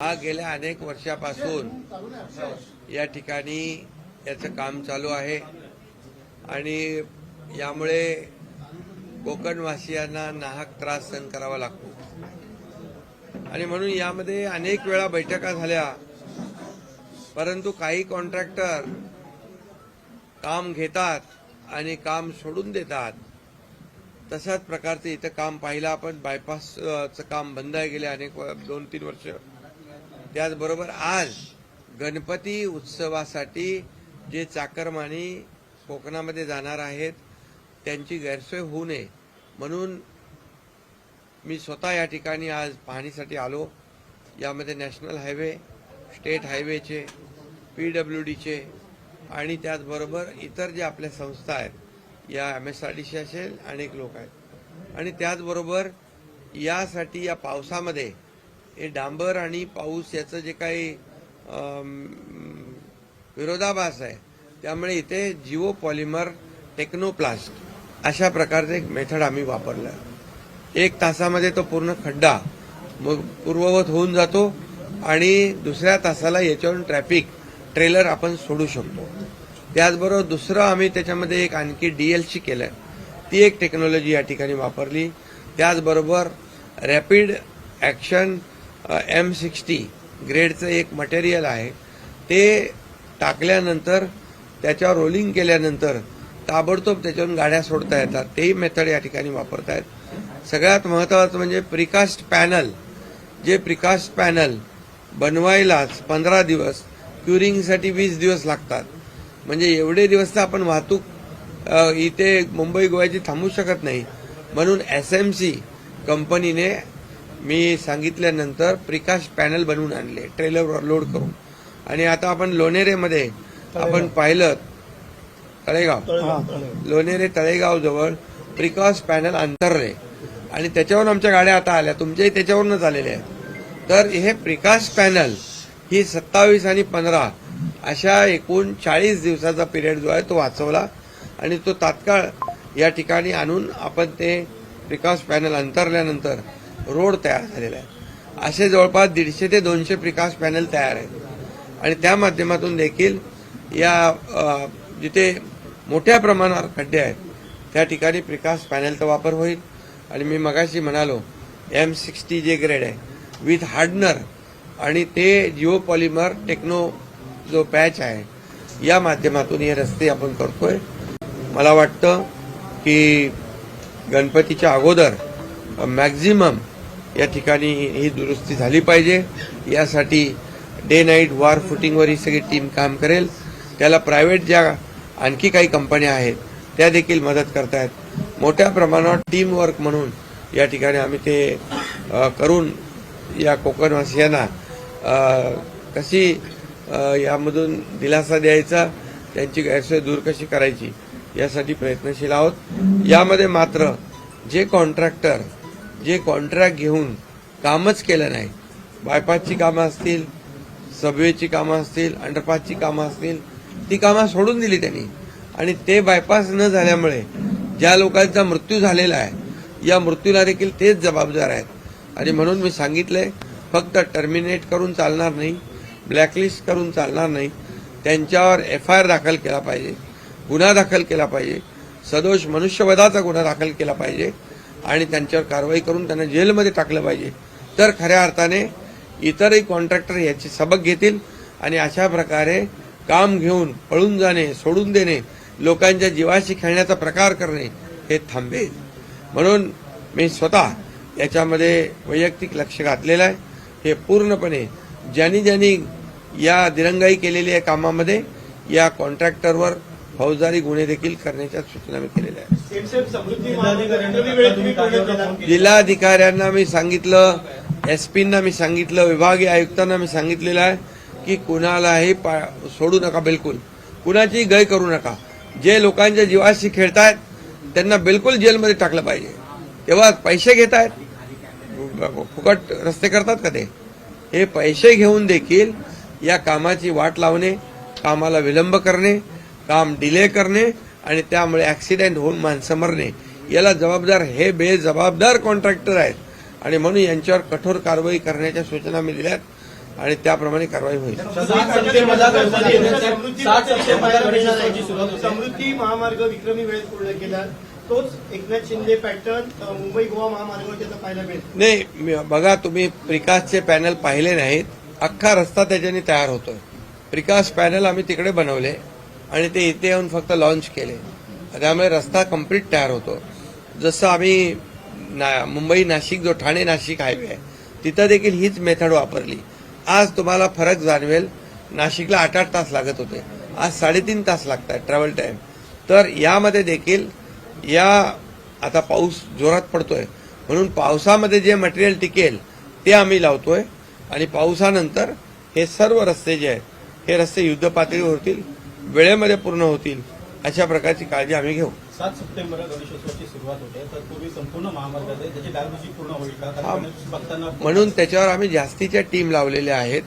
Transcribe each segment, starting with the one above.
हा गेल्या अनेक वर्षापासून या ठिकाणी याचं काम चालू आहे. आणि यामुळे कोकणवासियांना नाहक त्रास सहन करावा लागतो. आणि म्हणून यामध्ये अनेक वेळा बैठका झाल्या. परंतु काही कॉन्ट्रॅक्टर काम घेतात आणि काम सोडून देतात. तशाच प्रकारचं इथं काम पाहिलं आपण. बायपासचं काम बंद आहे गेले अनेक दोन तीन वर्ष. त्याचबरोबर आज गणपती उत्सवासाठी जे चाकरमानी कोकणामध्ये जाणार आहेत त्यांची गैरसोय होऊ नये. म्हणून मी स्वतः या ठिकाणी आज पाहणीसाठी आलो. यामध्ये नॅशनल हायवे स्टेट हायवेचे पी डब्ल्यू डीचे आणि त्याचबरोबर इतर जे आपल्या संस्था आहेत या M S R D C असेल अनेक लोक आहेत. आणि त्याचबरोबर यासाठी या पावसामध्ये हे डांबर आणि पाऊस याचं जे काही विरोधाभास आहे त्यामुळे इथे जिओ पॉलिमर टेक्नोप्लास्ट अशा प्रकारचं एक मेथड आम्ही वापरलं. एक तासामध्ये तो पूर्ण खड्डा मग पूर्ववत होऊन जातो आणि दुसऱ्या तासाला याच्यावरून ट्रॅफिक ट्रेलर आपण सोडू शकतो. त्याचबरोबर दुसरं आम्ही त्याच्यामध्ये एक आणखी डीएलसी केलं. ती एक टेक्नॉलॉजी या ठिकाणी वापरली. त्याचबरोबर रॅपिड ॲक्शन एम सिक्स्टी ग्रेडचं एक मटेरियल आहे. ते टाकल्यानंतर त्याच्यावर रोलिंग केल्यानंतर ताबडतोब त्याच्यावरून गाड्या सोडता येतात. तेही मेथड या ठिकाणी वापरतायत. सगळ्यात महत्त्वाचं म्हणजे प्रिकास्ट पॅनल जे प्रिकास्ट पॅनल बनवायलाच पंधरा दिवस क्युरिंगसाठी वीस दिवस लागतात. म्हणजे एवढे दिवस तर आपण वाहतूक इथे मुंबई गोव्याची थांबू शकत नाही. म्हणून एस एम सी कंपनीने मी सांगितल्यानंतर प्रिकास्ट पॅनल बनवून आणले ट्रेलरवर लोड करून. आणि आता आपण लोणेरेमध्ये आपण पाहिलं तळेगाव. लोणेरे तळेगाव जवळ प्रिकॉस पॅनल अंतरले. आणि त्याच्यावरून आमच्या गाड्या आता आल्या तुमच्याही त्याच्यावरूनच आलेल्या आहेत. तर हे प्रिकास पॅनल ही सत्तावीस आणि पंधरा अशा एकूण चाळीस दिवसाचा पिरियड जो आहे तो वाचवला. आणि तो तात्काळ या ठिकाणी आणून आपण ते प्रिकास पॅनल अंतरल्यानंतर रोड तयार झालेला आहे. असे जवळपास दीडशे ते दोनशे प्रिकास पॅनल तयार आहेत. आणि त्या माध्यमातून देखील या जिथे मोठ्या प्रमाणावर खड्डे आहेत त्या ठिकाणी प्रिकास पॅनलचा वापर होईल. आणि मी मगाशी म्हणालो एम सिक्स्टी जे ग्रेड आहे विथ हार्डनर आणि ते जिओ पॉलिमर टेक्नो जो पॅच आहे या माध्यमातून हे रस्ते आपण करतोय. मला वाटतं की गणपतीच्या अगोदर मॅक्झिमम या ठिकाणी ही दुरुस्ती झाली पाहिजे. यासाठी डे नाईट वार फुटिंगवर ही सगळी टीम काम करेल. त्याला प्रायव्हेट ज्या आणखी काही कंपन्या आहेत त्या देखील मदत करतायत. मोठ्या प्रमाणावर टीमवर्क म्हणून या ठिकाणी आम्ही ते करून या कोकणवासियांना कशी यामधून दिलासा द्यायचा त्यांची गैरसोय दूर कशी करायची यासाठी प्रयत्नशील आहोत. यामध्ये मात्र जे कॉन्ट्रॅक्टर जे कॉन्ट्रॅक्ट घेऊन कामच केलं नाही. बायपासची कामं असतील सबवेची कामं असतील अंडरपासची कामं असतील ती कामं सोडून दिली त्यांनी. आणि ते बायपास न झाल्यामुळे ज्या लोकांचा मृत्यू झालेला आहे या मृत्यूला देखील तेच जबाबदार आहेत. आणि म्हणून मी सांगितलंय फक्त टर्मिनेट करून चालणार नाही ब्लॅकलिस्ट करून चालणार नाही. त्यांच्यावर एफ आय आर दाखल केला पाहिजे गुन्हा दाखल केला पाहिजे. सदोष मनुष्यवधाचा गुन्हा दाखल केला पाहिजे. आणि त्यांच्यावर कारवाई करून त्यांना जेलमध्ये टाकलं पाहिजे. तर खऱ्या अर्थाने इतरही कॉन्ट्रॅक्टर याची सबक घेतील आणि अशा प्रकारे काम घेऊन पळून जाणे सोडून देणे लोकांच्या जीवाशी खेळण्याचा प्रकार करणे हे थांबेल. म्हणून मी स्वतः याच्यामध्ये वैयक्तिक लक्ष घातलेलं आहे. हे पूर्णपणे ज्यांनी ज्यांनी या दिरंगाई केलेली आहे कामामध्ये या कॉन्ट्रॅक्टरवर फौजदारी गुन्हे देखील करण्याच्या सूचना मी केलेल्या आहेत. जिल्हाधिकाऱ्यांना मी सांगितलं एसपींना मी सांगितलं विभागीय आयुक्तांना मी सांगितलेलं आहे की कुणालाही पा- सोडू नका बिलकुल. कुणाची गय करू नका. जे लोकांच्या जीवाशी खेळतायत त्यांना बिलकुल जेलमध्ये टाकलं पाहिजे. तेव्हा पैसे घेत आहेत फुकट रस्ते करतात का ते? हे पैसे घेऊन देखील या कामाची वाट लावणे कामाला विलंब करणे काम डिले करणे आणि त्यामुळे ऍक्सिडेंट होऊन माणसं मरणे. याला जबाबदार हे बेजबाबदार कॉन्ट्रॅक्टर आहेत. आणि म्हणून यांच्यावर कठोर कारवाई करण्याच्या सूचना मी दिल्यात आणि त्याप्रमाणे कारवाई होईल. समृद्धी महामार्ग विक्रमी वेळेत पूर्ण केला. तोच एकनाथ शिंदे पॅटर्न मुंबई गोवा महामार्गावर पाहायला मिळेल नाही बघा तुम्ही प्रिकासचे पॅनल पाहिले नाहीत. अख्खा रस्ता त्याच्याने तयार होतोय. प्रिकास पॅनल आम्ही तिकडे बनवले. आणि ते इथे येऊन फक्त लॉन्च केले. त्यामुळे रस्ता कंप्लीट तयार होतो. जसं आम्ही ना मुंबई नाशिक जो ठाणे नाशिक हायवे आहे तिथं देखील हीच मेथड वापरली. आज तुम्हाला फरक जाणवेल नाशिकला आठ आठ तास लागत होते. आज साडेतीन तास लागत आहेत ट्रॅव्हल टाईम तर यामध्ये देखील या आता पाऊस जोरात पडतोय. म्हणून पावसामध्ये जे मटेरियल टिकेल ते आम्ही लावतोय. आणि पावसानंतर हे सर्व रस्ते जे आहेत हे रस्ते युद्ध पातळीवर होतील वेळेमध्ये पूर्ण होतील अशा प्रकारची काळजी आम्ही घेऊ. सात सप्टेंबरला गणेशोत्सवाची सुरुवात होते संपूर्ण त्याची पूर्ण होईल का? हा. म्हणून त्याच्यावर आम्ही जास्तीच्या टीम लावलेल्या आहेत.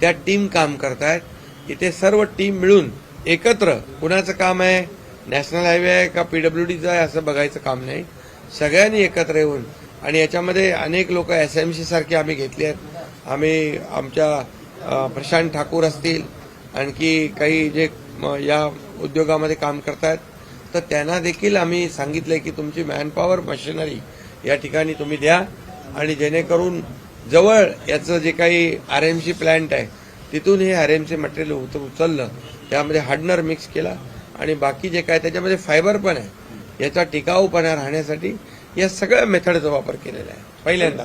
त्या टीम काम करतायत. इथे सर्व टीम मिळून एकत्र कुणाचं काम आहे नॅशनल हायवे आहे का पीडब्ल्यूडीचं आहे असं बघायचं काम नाही. सगळ्यांनी एकत्र येऊन आणि याच्यामध्ये अनेक लोक एस एम सी सारखे आम्ही घेतले आहेत. आम्ही आमच्या प्रशांत ठाकूर असतील आणखी काही जे या उद्योगामध्ये काम करतायत. तर त्यांना देखील आम्ही सांगितलंय की तुमची मॅनपॉवर मशिनरी या ठिकाणी तुम्ही द्या आणि जेणेकरून जवळ याचं जे काही आर एम सी प्लॅन्ट आहे तिथून हे आर एम सी मटेरियल उचललं. त्यामध्ये हार्डनर मिक्स केला आणि बाकी जे काय त्याच्यामध्ये फायबर पण आहे याचा टिकाऊपणा राहण्यासाठी या सगळ्या मेथडचा वापर केलेला आहे पहिल्यांदा.